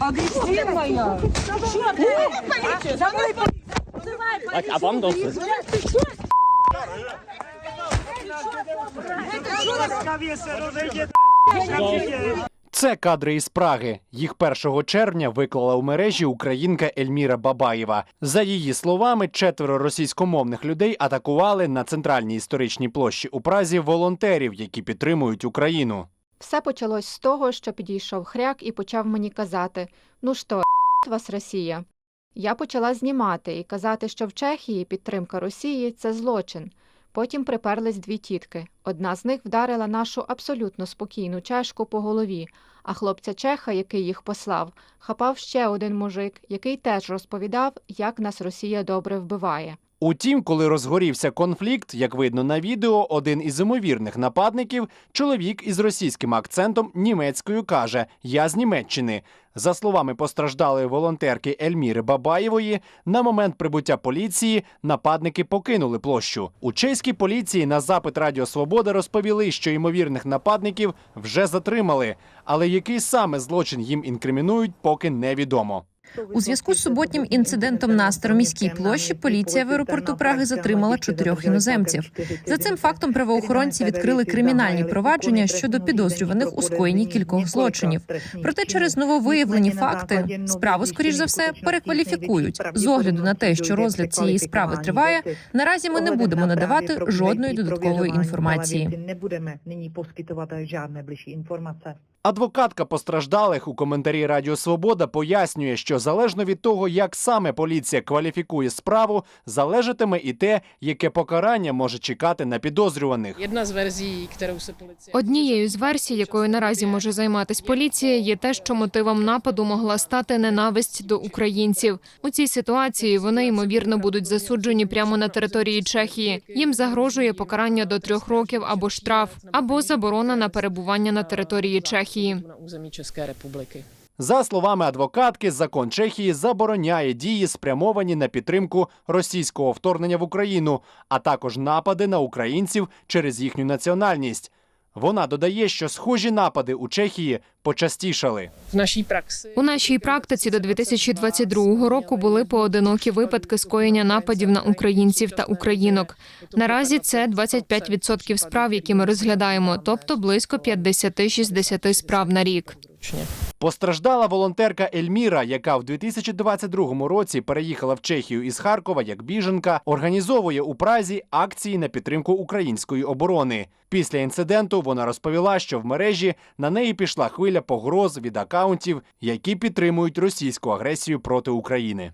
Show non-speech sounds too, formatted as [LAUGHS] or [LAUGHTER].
Агресивная. Так, а вам досить. Це кадри із Праги. Їх 1 червня виклала у мережі українка Ельміра Бабаєва. За її словами, четверо російськомовних людей атакували на центральній історичній площі у Празі волонтерів, які підтримують Україну. Все почалось з того, що підійшов хряк і почав мені казати: Ну що, [LAUGHS] вас Росія? Я почала знімати і казати, що в Чехії підтримка Росії це злочин. Потім приперлись дві тітки. Одна з них вдарила нашу абсолютно спокійну чешку по голові, а хлопця чеха, який їх послав, хапав ще один мужик, який теж розповідав, як нас Росія добре вбиває. Утім, коли розгорівся конфлікт, як видно на відео, один із ймовірних нападників, чоловік із російським акцентом німецькою каже: Я з Німеччини. За словами постраждалої волонтерки Ельміри Бабаєвої, на момент прибуття поліції нападники покинули площу. У чеській поліції на запит Радіо Свобода розповіли, що ймовірних нападників вже затримали, але який саме злочин їм інкримінують, поки невідомо. У зв'язку з суботнім інцидентом на Староміській площі поліція в аеропорту Праги затримала чотирьох іноземців. За цим фактом правоохоронці відкрили кримінальні провадження щодо підозрюваних у скоєнні кількох злочинів. Проте через нововиявлені факти справу, скоріш за все, перекваліфікують. З огляду на те, що розгляд цієї справи триває, наразі ми не будемо надавати жодної додаткової інформації. Не будемо нині poskytovat žádné bližší informace. Адвокатка постраждалих у коментарі Радіо Свобода пояснює, що залежно від того, як саме поліція кваліфікує справу, залежатиме і те, яке покарання може чекати на підозрюваних. Однією з версій, якою наразі може займатися поліція, є те, що мотивом нападу могла стати ненависть до українців. У цій ситуації вони ймовірно будуть засуджені прямо на території Чехії. Їм загрожує покарання до трьох років або штраф, або заборона на перебування на території Чехії. Republiky. За словами адвокатки, закон Чехії забороняє дії, спрямовані на підтримку російського вторгнення в Україну, а також напади на українців через їхню національність. Вона додає, що схожі напади у Чехії почастішали. в нашій праксі У нашій практиці до 2022 року були поодинокі випадки скоєння нападів на українців та українок. Наразі це 25% справ, які ми розглядаємо, тобто близько 50-60 справ на рік. Постраждала волонтерка Ельміра, яка в 2022 році переїхала в Чехію із Харкова як біженка, організовує у Празі акції на підтримку української оборони. Після інциденту вона розповіла, що в мережі на неї пішла хвиля погроз від акаунтів, які підтримують російську агресію проти України.